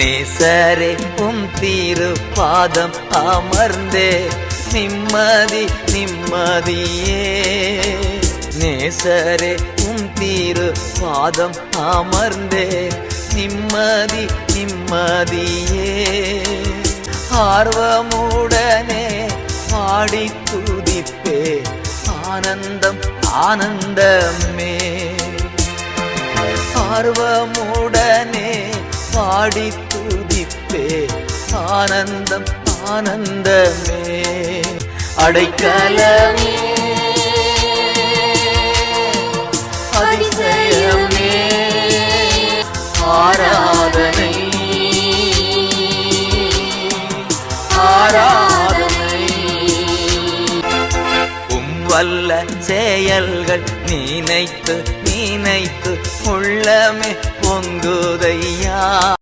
நேசரே உம் தீரு பாதம் அமர்ந்தே. நிம்மதி நிம்மதியே. நேசரே உம் தீரு பாதம் அமர்ந்தே. நிம்மதி நிம்மதியே. ஆர்வமுடனே பாடி துதிப்பே. ஆனந்தம் ஆனந்தமே. ஆர்வமுடனே பாடி துதிப்பே ஆனந்தம் ஆனந்தமே. அடைக்கலமே அதிசயமே. ஆராதனை ஆராதனை. உம் வல்ல செயல்கள் நினைத்து நினைத்து உள்ளமே பொங்கு